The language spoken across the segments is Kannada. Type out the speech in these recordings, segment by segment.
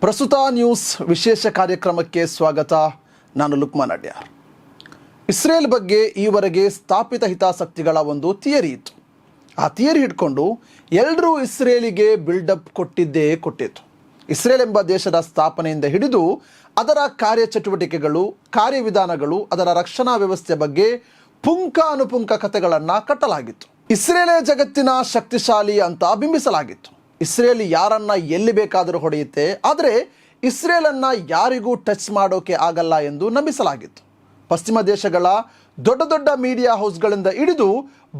ಪ್ರಸ್ತುತ ನ್ಯೂಸ್ ವಿಶೇಷ ಕಾರ್ಯಕ್ರಮಕ್ಕೆ ಸ್ವಾಗತ. ನಾನು ಲುಕ್ಮಾನ್ ಅಡ್ಯಾರ್ ಇಸ್ರೇಲ್ ಬಗ್ಗೆ ಈವರೆಗೆ ಸ್ಥಾಪಿತ ಹಿತಾಸಕ್ತಿಗಳ ಒಂದು ಥಿಯರಿ ಇತ್ತು. ಆ ಥಿಯರಿ ಹಿಡ್ಕೊಂಡು ಎಲ್ಲರೂ ಇಸ್ರೇಲಿಗೆ ಬಿಲ್ಡಪ್ ಕೊಟ್ಟಿದ್ದೇ ಕೊಟ್ಟಿತ್ತು. ಇಸ್ರೇಲ್ ಎಂಬ ದೇಶದ ಸ್ಥಾಪನೆಯಿಂದ ಹಿಡಿದು ಅದರ ಕಾರ್ಯಚಟುವಟಿಕೆಗಳು, ಕಾರ್ಯವಿಧಾನಗಳು, ಅದರ ರಕ್ಷಣಾ ವ್ಯವಸ್ಥೆ ಬಗ್ಗೆ ಪುಂಕ ಅನುಪುಂಕ ಕಥೆಗಳನ್ನು ಕಟ್ಟಲಾಗಿತ್ತು. ಇಸ್ರೇಲೇ ಜಗತ್ತಿನ ಶಕ್ತಿಶಾಲಿ ಅಂತ ಬಿಂಬಿಸಲಾಗಿತ್ತು. ಇಸ್ರೇಲ್ ಯಾರನ್ನ ಎಲ್ಲಿ ಬೇಕಾದರೂ ಹೊಡೆಯುತ್ತೆ, ಆದರೆ ಇಸ್ರೇಲನ್ನ ಯಾರಿಗೂ ಟಚ್ ಮಾಡೋಕೆ ಆಗಲ್ಲ ಎಂದು ನಂಬಿಸಲಾಗಿತ್ತು. ಪಶ್ಚಿಮ ದೇಶಗಳ ದೊಡ್ಡ ದೊಡ್ಡ ಮೀಡಿಯಾ ಹೌಸ್ಗಳಿಂದ ಹಿಡಿದು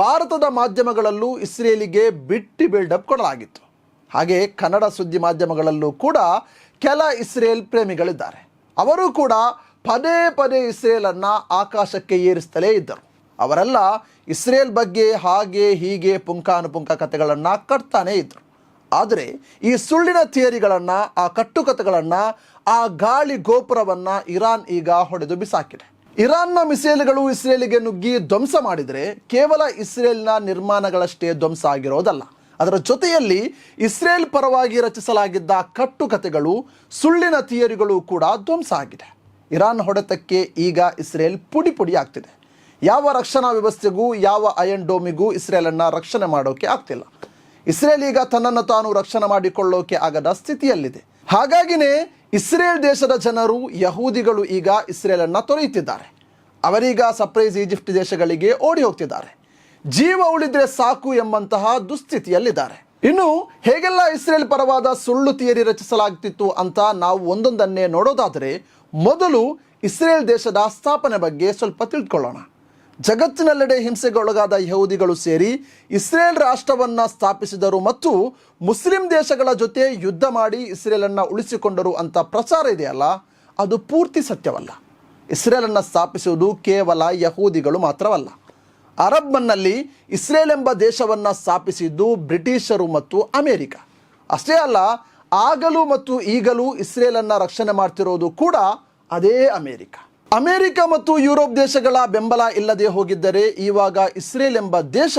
ಭಾರತದ ಮಾಧ್ಯಮಗಳಲ್ಲೂ ಇಸ್ರೇಲಿಗೆ ಬಿಟ್ಟಿ ಬಿಲ್ಡಪ್ ಕೊಡಲಾಗಿತ್ತು. ಹಾಗೆ ಕನ್ನಡ ಸುದ್ದಿ ಮಾಧ್ಯಮಗಳಲ್ಲೂ ಕೂಡ ಕೆಲ ಇಸ್ರೇಲ್ ಪ್ರೇಮಿಗಳಿದ್ದಾರೆ. ಅವರು ಕೂಡ ಪದೇ ಪದೇ ಇಸ್ರೇಲನ್ನು ಆಕಾಶಕ್ಕೆ ಏರಿಸ್ತಲೇ ಇದ್ದರು. ಅವರೆಲ್ಲ ಇಸ್ರೇಲ್ ಬಗ್ಗೆ ಹಾಗೆ ಹೀಗೆ ಪುಂಕಾನುಪುಂಕ ಕಥೆಗಳನ್ನು ಕಟ್ತಾನೇ ಇದ್ದರು ಆದರೆ ಈ ಸುಳ್ಳಿನ ಥಿಯರಿಗಳನ್ನು, ಆ ಕಟ್ಟುಕತೆಗಳನ್ನು ಆ ಗಾಳಿ ಗೋಪುರವನ್ನು ಇರಾನ್ ಈಗ ಹೊಡೆದು ಬಿಸಾಕಿದೆ. ಇರಾನ್ನ ಮಿಸೈಲ್ಗಳು ಇಸ್ರೇಲಿಗೆ ನುಗ್ಗಿ ಧ್ವಂಸ ಮಾಡಿದರೆ ಕೇವಲ ಇಸ್ರೇಲ್ನ ನಿರ್ಮಾಣಗಳಷ್ಟೇ ಧ್ವಂಸ ಆಗಿರೋದಲ್ಲ. ಅದರ ಜೊತೆಯಲ್ಲಿ ಇಸ್ರೇಲ್ ಪರವಾಗಿ ರಚಿಸಲಾಗಿದ್ದ ಕಟ್ಟುಕತೆಗಳು ಸುಳ್ಳಿನ ಥಿಯರಿಗಳು ಕೂಡ ಧ್ವಂಸ ಆಗಿದೆ. ಇರಾನ್ ಹೊಡೆತಕ್ಕೆ ಈಗ ಇಸ್ರೇಲ್ ಪುಡಿ ಪುಡಿ ಆಗ್ತಿದೆ. ಯಾವ ರಕ್ಷಣಾ ವ್ಯವಸ್ಥೆಗೂ, ಯಾವ ಅಯನ್ ಡೋಮಿಗೂ ಇಸ್ರೇಲನ್ನು ರಕ್ಷಣೆ ಮಾಡೋಕೆ ಆಗ್ತಿಲ್ಲ. ಇಸ್ರೇಲ್ ಈಗ ತನ್ನನ್ನು ತಾನು ರಕ್ಷಣೆ ಮಾಡಿಕೊಳ್ಳೋಕೆ ಆಗದ ಸ್ಥಿತಿಯಲ್ಲಿದೆ. ಹಾಗಾಗಿನೇ ಇಸ್ರೇಲ್ ದೇಶದ ಜನರು ಯಹೂದಿಗಳು ಈಗ ಇಸ್ರೇಲನ್ನು ತೊರೆಯುತ್ತಿದ್ದಾರೆ. ಅವರೀಗ ಸರ್ಪ್ರೈಸ್ ಈಜಿಪ್ಟ್ ದೇಶಗಳಿಗೆ ಓಡಿ ಹೋಗ್ತಿದ್ದಾರೆ. ಜೀವ ಉಳಿದ್ರೆ ಸಾಕು ಎಂಬಂತಹ ದುಸ್ಥಿತಿಯಲ್ಲಿದ್ದಾರೆ. ಇನ್ನು ಹೇಗೆಲ್ಲ ಇಸ್ರೇಲ್ ಪರವಾದ ಸುಳ್ಳು ತಿಯರಿ ರಚಿಸಲಾಗ್ತಿತ್ತು ಅಂತ ನಾವು ಒಂದೊಂದನ್ನೇ ನೋಡೋದಾದರೆ, ಮೊದಲು ಇಸ್ರೇಲ್ ದೇಶದ ಸ್ಥಾಪನೆ ಬಗ್ಗೆ ಸ್ವಲ್ಪ ತಿಳ್ಕೊಳ್ಳೋಣ. ಜಗತ್ತಿನೆಲ್ಲೆಡೆ ಹಿಂಸೆಗೊಳಗಾದ ಯಹೂದಿಗಳು ಸೇರಿ ಇಸ್ರೇಲ್ ರಾಷ್ಟ್ರವನ್ನು ಸ್ಥಾಪಿಸಿದರು ಮತ್ತು ಮುಸ್ಲಿಂ ದೇಶಗಳ ಜೊತೆ ಯುದ್ಧ ಮಾಡಿ ಇಸ್ರೇಲನ್ನು ಉಳಿಸಿಕೊಂಡರು ಅಂತ ಪ್ರಚಾರ ಇದೆಯಲ್ಲ? ಅದು ಪೂರ್ತಿ ಸತ್ಯವಲ್ಲ. ಇಸ್ರೇಲನ್ನು ಸ್ಥಾಪಿಸುವುದು ಕೇವಲ ಯಹೂದಿಗಳು ಮಾತ್ರವಲ್ಲ. ಅರಬ್ ಮನ್ನಲ್ಲಿ ಇಸ್ರೇಲ್ ಎಂಬ ದೇಶವನ್ನು ಸ್ಥಾಪಿಸಿದ್ದು ಬ್ರಿಟಿಷರು ಮತ್ತು ಅಮೇರಿಕ. ಅಷ್ಟೇ ಅಲ್ಲ, ಆಗಲೂ ಮತ್ತು ಈಗಲೂ ಇಸ್ರೇಲನ್ನು ರಕ್ಷಣೆ ಮಾಡ್ತಿರೋದು ಕೂಡ ಅದೇ ಅಮೇರಿಕ. ಅಮೆರಿಕ ಮತ್ತು ಯುರೋಪ್ ದೇಶಗಳ ಬೆಂಬಲ ಇಲ್ಲದೆ ಹೋಗಿದ್ದರೆ ಇವಾಗ ಇಸ್ರೇಲ್ ಎಂಬ ದೇಶ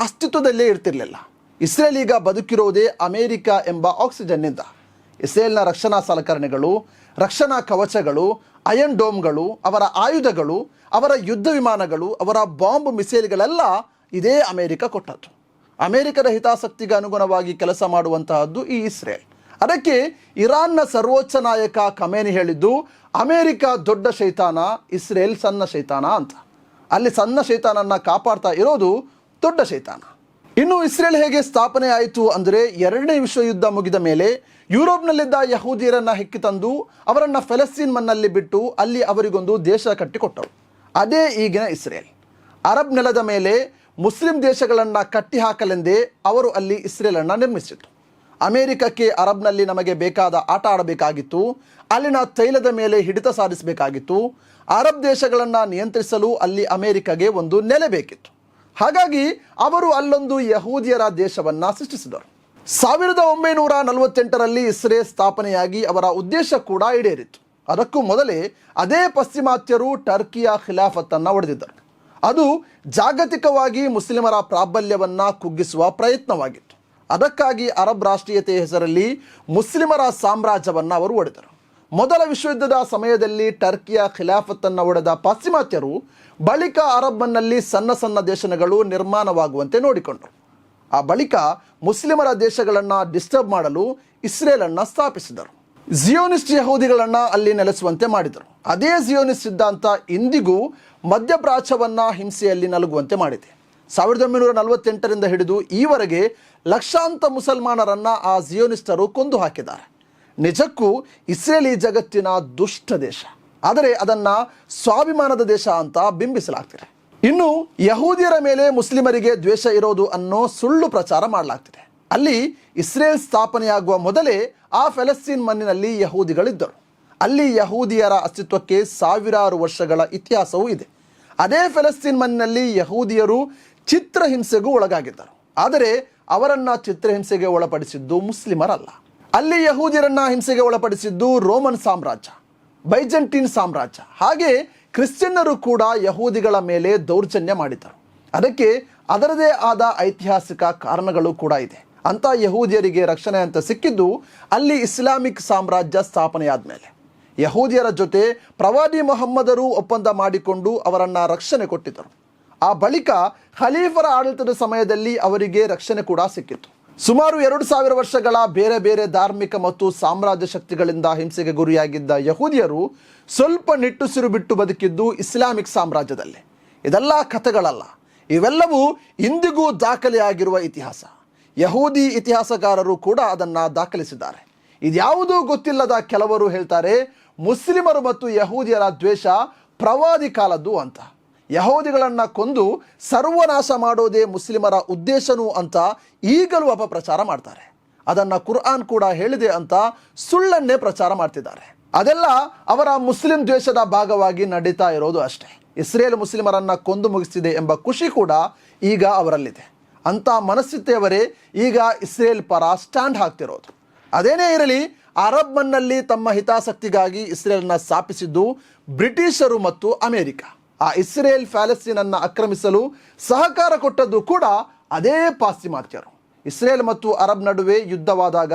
ಅಸ್ತಿತ್ವದಲ್ಲೇ ಇರ್ತಿರಲಿಲ್ಲ. ಇಸ್ರೇಲ್ ಈಗ ಬದುಕಿರೋದೇ ಅಮೆರಿಕ ಎಂಬ ಆಕ್ಸಿಜನ್ನಿಂದ. ಇಸ್ರೇಲ್ನ ರಕ್ಷಣಾ ಸಲಕರಣೆಗಳು, ರಕ್ಷಣಾ ಕವಚಗಳು ಅಯನ್ ಡೋಮ್ಗಳು, ಅವರ ಆಯುಧಗಳು, ಅವರ ಯುದ್ಧ ವಿಮಾನಗಳು, ಅವರ ಬಾಂಬ್ ಮಿಸೈಲ್ಗಳೆಲ್ಲ ಇದೇ ಅಮೆರಿಕ ಕೊಟ್ಟದ್ದು. ಅಮೆರಿಕದ ಹಿತಾಸಕ್ತಿಗೆ ಅನುಗುಣವಾಗಿ ಕೆಲಸ ಮಾಡುವಂತಹದ್ದು ಈ ಇಸ್ರೇಲ್. ಅದಕ್ಕೆ ಇರಾನ್ನ ಸರ್ವೋಚ್ಚ ನಾಯಕ ಕಮೇನಿ ಹೇಳಿದ್ದು, ಅಮೇರಿಕ ದೊಡ್ಡ ಶೈತಾನ, ಇಸ್ರೇಲ್ ಸಣ್ಣ ಶೈತಾನ ಅಂತ. ಅಲ್ಲಿ ಸಣ್ಣ ಶೈತಾನನ್ನ ಕಾಪಾಡ್ತಾ ಇರೋದು ದೊಡ್ಡ ಶೈತಾನ. ಇನ್ನು ಇಸ್ರೇಲ್ ಹೇಗೆ ಸ್ಥಾಪನೆ ಆಯಿತು ಅಂದರೆ ಎರಡನೇ ವಿಶ್ವಯುದ್ಧ ಮುಗಿದ ಮೇಲೆ ಯುರೋಪ್ನಲ್ಲಿದ್ದ ಯಹೂದಿಯರನ್ನು ಹೆಕ್ಕಿ ತಂದು ಅವರನ್ನು ಫೆಲಸ್ತೀನ್ ಮನ್ನಲ್ಲಿ ಬಿಟ್ಟು ಅಲ್ಲಿ ಅವರಿಗೊಂದು ದೇಶ ಕಟ್ಟಿಕೊಟ್ಟರು ಅದೇ ಈಗಿನ ಇಸ್ರೇಲ್. ಅರಬ್ ನೆಲದ ಮೇಲೆ ಮುಸ್ಲಿಂ ದೇಶಗಳನ್ನು ಕಟ್ಟಿ ಹಾಕಲೆಂದೇ ಅವರು ಅಲ್ಲಿ ಇಸ್ರೇಲನ್ನು ನಿರ್ಮಿಸಿತು ಅಮೆರಿಕಕ್ಕೆ ಅರಬ್ನಲ್ಲಿ ನಮಗೆ ಬೇಕಾದ ಆಟ ಆಡಬೇಕಾಗಿತ್ತು, ಅಲ್ಲಿನ ತೈಲದ ಮೇಲೆ ಹಿಡಿತ ಸಾಧಿಸಬೇಕಾಗಿತ್ತು, ಅರಬ್ ದೇಶಗಳನ್ನು ನಿಯಂತ್ರಿಸಲು ಅಲ್ಲಿ ಅಮೇರಿಕಗೆ ಒಂದು ನೆಲೆ ಬೇಕಿತ್ತು. ಹಾಗಾಗಿ ಅವರು ಅಲ್ಲೊಂದು ಯಹೂದಿಯರ ದೇಶವನ್ನು ಸೃಷ್ಟಿಸಿದರು. ಸಾವಿರದ ಒಂಬೈನೂರ ನಲವತ್ತೆಂಟರಲ್ಲಿ ಇಸ್ರೇಲ್ ಸ್ಥಾಪನೆಯಾಗಿ ಅವರ ಉದ್ದೇಶ ಕೂಡ ಈಡೇರಿತ್ತು. ಅದಕ್ಕೂ ಮೊದಲೇ ಅದೇ ಪಶ್ಚಿಮಾತ್ಯರು ಟರ್ಕಿಯ ಖಿಲಾಫತ್ತನ್ನು ಒಡೆದಿದ್ದರು. ಅದು ಜಾಗತಿಕವಾಗಿ ಮುಸ್ಲಿಮರ ಪ್ರಾಬಲ್ಯವನ್ನು ಕುಗ್ಗಿಸುವ ಪ್ರಯತ್ನವಾಗಿತ್ತು. ಅದಕ್ಕಾಗಿ ಅರಬ್ ರಾಷ್ಟ್ರೀಯತೆ ಹೆಸರಲ್ಲಿ ಮುಸ್ಲಿಮರ ಸಾಮ್ರಾಜ್ಯವನ್ನು ಅವರು ಒಡೆದರು. ಮೊದಲ ವಿಶ್ವಯುದ್ಧದ ಸಮಯದಲ್ಲಿ ಟರ್ಕಿಯ ಖಿಲಾಫತ್ತನ್ನು ಒಡೆದ ಪಾಶ್ಚಿಮಾತ್ಯರು ಬಳಿಕ ಅರಬ್ನಲ್ಲಿ ಸಣ್ಣ ಸಣ್ಣ ದೇಶಗಳು ನಿರ್ಮಾಣವಾಗುವಂತೆ ನೋಡಿಕೊಂಡರು. ಆ ಬಳಿಕ ಮುಸ್ಲಿಮರ ದೇಶಗಳನ್ನು ಡಿಸ್ಟರ್ಬ್ ಮಾಡಲು ಇಸ್ರೇಲನ್ನು ಸ್ಥಾಪಿಸಿದರು. ಜಿಯೋನಿಸ್ಟ್ ಯಹೂದಿಗಳನ್ನು ಅಲ್ಲಿ ನೆಲೆಸುವಂತೆ ಮಾಡಿದರು. ಅದೇ ಜಿಯೋನಿಸ್ಟ್ ಸಿದ್ಧಾಂತ ಇಂದಿಗೂ ಮಧ್ಯಪ್ರಾಚ್ಯವನ್ನು ಹಿಂಸೆಯಲ್ಲಿ ನಲುಗುವಂತೆ ಮಾಡಿದೆ. ಸಾವಿರದ ಒಂಬೈನೂರ ನಲವತ್ತೆಂಟರಿಂದ ಹಿಡಿದು ಈವರೆಗೆ ಲಕ್ಷಾಂತ ಮುಸಲ್ಮಾನರನ್ನು ಆ ಜಿಯೋನಿಸ್ಟರು ಕೊಂದು ಹಾಕಿದ್ದಾರೆ. ನಿಜಕ್ಕೂ ಇಸ್ರೇಲಿ ಜಗತ್ತಿನ ದುಷ್ಟ ದೇಶ. ಆದರೆ ಅದನ್ನ ಸ್ವಾಭಿಮಾನದ ದೇಶ ಅಂತ ಬಿಂಬಿಸಲಾಗ್ತಿದೆ. ಇನ್ನು ಯಹೂದಿಯರ ಮೇಲೆ ಮುಸ್ಲಿಮರಿಗೆ ದ್ವೇಷ ಇರೋದು ಅನ್ನೋ ಸುಳ್ಳು ಪ್ರಚಾರ ಮಾಡಲಾಗ್ತಿದೆ. ಅಲ್ಲಿ ಇಸ್ರೇಲ್ ಸ್ಥಾಪನೆಯಾಗುವ ಮೊದಲೇ ಆ ಫೆಲಸ್ತೀನ್ ಮಣ್ಣಿನಲ್ಲಿ ಯಹೂದಿಗಳಿದ್ದರು. ಅಲ್ಲಿ ಯಹೂದಿಯರ ಅಸ್ತಿತ್ವಕ್ಕೆ ಸಾವಿರಾರು ವರ್ಷಗಳ ಇತಿಹಾಸವೂ ಇದೆ. ಅದೇ ಫೆಲಸ್ತೀನ್ ಮಣ್ಣಿನಲ್ಲಿ ಯಹೂದಿಯರು ಚಿತ್ರಹಿಂಸೆಗೂ ಒಳಗಾಗಿದ್ದರು. ಆದರೆ ಅವರನ್ನು ಚಿತ್ರಹಿಂಸೆಗೆ ಒಳಪಡಿಸಿದ್ದು ಮುಸ್ಲಿಮರಲ್ಲ. ಅಲ್ಲಿ ಯಹೂದಿರನ್ನ ಹಿಂಸೆಗೆ ಒಳಪಡಿಸಿದ್ದು ರೋಮನ್ ಸಾಮ್ರಾಜ್ಯ, ಬೈಜಂಟೀನ್ ಸಾಮ್ರಾಜ್ಯ. ಹಾಗೆ ಕ್ರಿಶ್ಚಿಯನ್ನರು ಕೂಡ ಯಹೂದಿಗಳ ಮೇಲೆ ದೌರ್ಜನ್ಯ ಮಾಡಿದರು ಅದಕ್ಕೆ ಅದರದೇ ಆದ ಐತಿಹಾಸಿಕ ಕಾರಣಗಳು ಕೂಡ ಇದೆ. ಅಂತ ಯಹೂದಿಯರಿಗೆ ರಕ್ಷಣೆ ಅಂತ ಸಿಕ್ಕಿದ್ದು ಅಲ್ಲಿ ಇಸ್ಲಾಮಿಕ್ ಸಾಮ್ರಾಜ್ಯ ಸ್ಥಾಪನೆಯಾದ ಮೇಲೆ ಯಹೂದಿಯರ ಜೊತೆ ಪ್ರವಾದಿ ಮೊಹಮ್ಮದರು ಒಪ್ಪಂದ ಮಾಡಿಕೊಂಡು ಅವರನ್ನು ರಕ್ಷಣೆ ಕೊಟ್ಟಿದ್ದರು. ಆ ಬಳಿಕ ಖಲೀಫರ ಆಡಳಿತದ ಸಮಯದಲ್ಲಿ ಅವರಿಗೆ ರಕ್ಷಣೆ ಕೂಡ ಸಿಕ್ಕಿತ್ತು ಸುಮಾರು ಎರಡು ಸಾವಿರ ವರ್ಷಗಳ ಬೇರೆ ಬೇರೆ ಧಾರ್ಮಿಕ ಮತ್ತು ಸಾಮ್ರಾಜ್ಯ ಶಕ್ತಿಗಳಿಂದ ಹಿಂಸೆಗೆ ಗುರಿಯಾಗಿದ್ದ ಯಹೂದಿಯರು ಸ್ವಲ್ಪ ನಿಟ್ಟುಸಿರು ಬಿಟ್ಟು ಬದುಕಿದ್ದು ಇಸ್ಲಾಮಿಕ್ ಸಾಮ್ರಾಜ್ಯದಲ್ಲಿ. ಇದೆಲ್ಲ ಕಥೆಗಳಲ್ಲ. ಇವೆಲ್ಲವೂ ಇಂದಿಗೂ ದಾಖಲೆಯಾಗಿರುವ ಇತಿಹಾಸ. ಯಹೂದಿ ಇತಿಹಾಸಗಾರರು ಕೂಡ ಅದನ್ನು ದಾಖಲಿಸಿದ್ದಾರೆ. ಇದ್ಯಾವುದೂ ಗೊತ್ತಿಲ್ಲದ ಕೆಲವರು ಹೇಳ್ತಾರೆ, ಮುಸ್ಲಿಮರು ಮತ್ತು ಯಹೂದಿಯರ ದ್ವೇಷ ಪ್ರವಾದಿ ಕಾಲದ್ದು ಅಂತ. ಯಹೂದಿಗಳನ್ನು ಕೊಂದು ಸರ್ವನಾಶ ಮಾಡೋದೇ ಮುಸ್ಲಿಮರ ಉದ್ದೇಶನೂ ಅಂತ ಈಗಲೂ ಅಪಪ್ರಚಾರ ಮಾಡ್ತಾರೆ. ಅದನ್ನು ಕುರ್ಆನ್ ಕೂಡ ಹೇಳಿದೆ ಅಂತ ಸುಳ್ಳನ್ನೇ ಪ್ರಚಾರ ಮಾಡ್ತಿದ್ದಾರೆ. ಅದೆಲ್ಲ ಅವರ ಮುಸ್ಲಿಂ ದ್ವೇಷದ ಭಾಗವಾಗಿ ನಡೀತಾ ಇರೋದು ಅಷ್ಟೇ. ಇಸ್ರೇಲ್ ಮುಸ್ಲಿಮರನ್ನು ಕೊಂದು ಮುಗಿಸಿದೆ ಎಂಬ ಖುಷಿ ಕೂಡ ಈಗ ಅವರಲ್ಲಿದೆ. ಅಂತ ಮನಸ್ಥಿತಿಯವರೇ ಈಗ ಇಸ್ರೇಲ್ ಪರ ಸ್ಟ್ಯಾಂಡ್ ಹಾಕ್ತಿರೋದು. ಅದೇನೇ ಇರಲಿ, ಅರಬ್ ಮನ್ನಲ್ಲಿ ತಮ್ಮ ಹಿತಾಸಕ್ತಿಗಾಗಿ ಇಸ್ರೇಲನ್ನು ಸ್ಥಾಪಿಸಿದ್ದು ಬ್ರಿಟಿಷರು ಮತ್ತು ಅಮೆರಿಕ. ಆ ಇಸ್ರೇಲ್ ಪ್ಯಾಲೆಸ್ತೀನನ್ನು ಆಕ್ರಮಿಸಲು ಸಹಕಾರ ಕೊಟ್ಟದ್ದು ಕೂಡ ಅದೇ ಪಾಶ್ಚಿಮಾತ್ಯರು. ಇಸ್ರೇಲ್ ಮತ್ತು ಅರಬ್ ನಡುವೆ ಯುದ್ಧವಾದಾಗ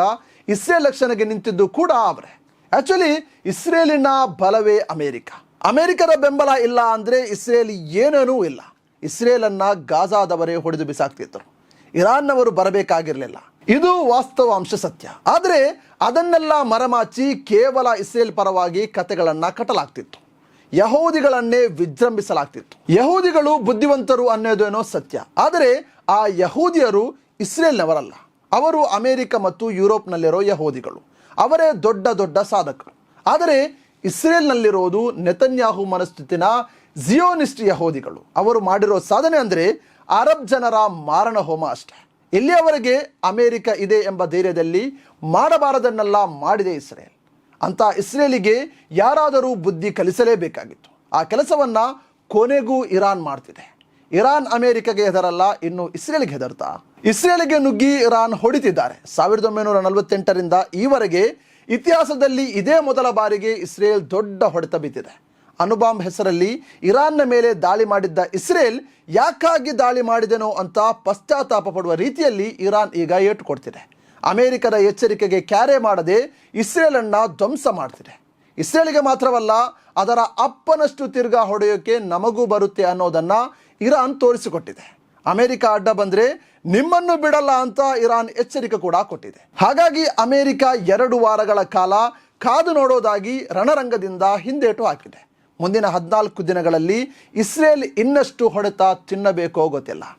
ಇಸ್ರೇಲ್ ರಕ್ಷಣೆಗೆ ನಿಂತಿದ್ದು ಕೂಡ ಅವರೇ. ಆ್ಯಕ್ಚುಲಿ ಇಸ್ರೇಲಿನ ಬಲವೇ ಅಮೇರಿಕ. ಅಮೆರಿಕದ ಬೆಂಬಲ ಇಲ್ಲ ಅಂದರೆ ಇಸ್ರೇಲ್ ಏನೇನೂ ಇಲ್ಲ. ಇಸ್ರೇಲನ್ನು ಗಾಜಾದವರೇ ಹೊಡೆದು ಬಿಸಾಕ್ತಿದ್ದರು ಇರಾನ್ನವರು ಬರಬೇಕಾಗಿರಲಿಲ್ಲ. ಇದು ವಾಸ್ತವ ಅಂಶ ಸತ್ಯ. ಆದರೆ ಅದನ್ನೆಲ್ಲ ಮರಮಾಚಿ ಕೇವಲ ಇಸ್ರೇಲ್ ಪರವಾಗಿ ಕತೆಗಳನ್ನು ಕಟ್ಟಲಾಗ್ತಿತ್ತು ಯಹೂದಿಗಳನ್ನೇ ವಿಜೃಂಭಿಸಲಾಗ್ತಿತ್ತು. ಯಹೂದಿಗಳು ಬುದ್ಧಿವಂತರು ಅನ್ನೋದೇನೋ ಸತ್ಯ. ಆದರೆ ಆ ಯಹೂದಿಯರು ಇಸ್ರೇಲ್ನವರಲ್ಲ. ಅವರು ಅಮೆರಿಕ ಮತ್ತು ಯುರೋಪ್ನಲ್ಲಿರೋ ಯಹೂದಿಗಳು. ಅವರೇ ದೊಡ್ಡ ದೊಡ್ಡ ಸಾಧಕರು. ಆದರೆ ಇಸ್ರೇಲ್ನಲ್ಲಿರೋದು ನೆತನ್ಯಾಹು ಮನಸ್ಥಿತಿನ ಜಿಯೋನಿಸ್ಟ್ ಯಹೂದಿಗಳು. ಅವರು ಮಾಡಿರೋ ಸಾಧನೆ ಅಂದರೆ ಅರಬ್ ಜನರ ಮಾರಣ ಹೋಮ ಅಷ್ಟೆ. ಇಲ್ಲಿಯವರೆಗೆ ಅಮೆರಿಕ ಇದೆ ಎಂಬ ಧೈರ್ಯದಲ್ಲಿ ಮಾಡಬಾರದನ್ನೆಲ್ಲ ಮಾಡಿದೆ ಇಸ್ರೇಲ್. ಅಂತ ಇಸ್ರೇಲಿಗೆ ಯಾರಾದರೂ ಬುದ್ಧಿ ಕಲಿಸಲೇಬೇಕಾಗಿತ್ತು. ಆ ಕೆಲಸವನ್ನು ಕೊನೆಗೂ ಇರಾನ್ ಮಾಡ್ತಿದೆ. ಇರಾನ್ ಅಮೆರಿಕಗೆ ಹೆದರಲ್ಲ, ಇನ್ನು ಇಸ್ರೇಲ್ಗೆ ಹೆದರ್ತಾ? ಇಸ್ರೇಲ್ಗೆ ನುಗ್ಗಿ ಇರಾನ್ ಹೊಡಿತಿದ್ದಾರೆ. ಸಾವಿರದ ಒಂಬೈನೂರ ನಲವತ್ತೆಂಟರಿಂದ ಈವರೆಗೆ ಇತಿಹಾಸದಲ್ಲಿ ಇದೇ ಮೊದಲ ಬಾರಿಗೆ ಇಸ್ರೇಲ್ ದೊಡ್ಡ ಹೊಡೆತ ಬಿದ್ದಿದೆ. ಅನುಬಾಂಬ್ ಹೆಸರಲ್ಲಿ ಇರಾನ್ನ ಮೇಲೆ ದಾಳಿ ಮಾಡಿದ್ದ ಇಸ್ರೇಲ್ ಯಾಕಾಗಿ ದಾಳಿ ಮಾಡಿದೆನೋ ಅಂತ ಪಶ್ಚಾತ್ತಾಪ ಪಡುವ ರೀತಿಯಲ್ಲಿ ಇರಾನ್ ಈಗ ಏಟು ಕೊಡ್ತಿದೆ. ಅಮೆರಿಕದ ಎಚ್ಚರಿಕೆಗೆ ಕ್ಯಾರೆ ಮಾಡದೆ ಇಸ್ರೇಲನ್ನು ಧ್ವಂಸ ಮಾಡ್ತಿದೆ. ಇಸ್ರೇಲಿಗೆ ಮಾತ್ರವಲ್ಲ, ಅದರ ಅಪ್ಪನಷ್ಟು ತಿರ್ಗಾ ಹೊಡೆಯೋಕೆ ನಮಗೂ ಬರುತ್ತೆ ಅನ್ನೋದನ್ನು ಇರಾನ್ ತೋರಿಸಿಕೊಟ್ಟಿದೆ. ಅಮೆರಿಕ ಅಡ್ಡ ಬಂದರೆ ನಿಮ್ಮನ್ನು ಬಿಡಲ್ಲ ಅಂತ ಇರಾನ್ ಎಚ್ಚರಿಕೆ ಕೂಡ ಕೊಟ್ಟಿದೆ. ಹಾಗಾಗಿ ಅಮೆರಿಕ ಎರಡು ವಾರಗಳ ಕಾಲ ಕಾದು ನೋಡೋದಾಗಿ ರಣರಂಗದಿಂದ ಹಿಂದೇಟು ಹಾಕಿದೆ. ಮುಂದಿನ ಹದಿನಾಲ್ಕು ದಿನಗಳಲ್ಲಿ ಇಸ್ರೇಲ್ ಇನ್ನಷ್ಟು ಹೊಡೆತ ತಿನ್ನಬೇಕೋ ಗೊತ್ತಿಲ್ಲ.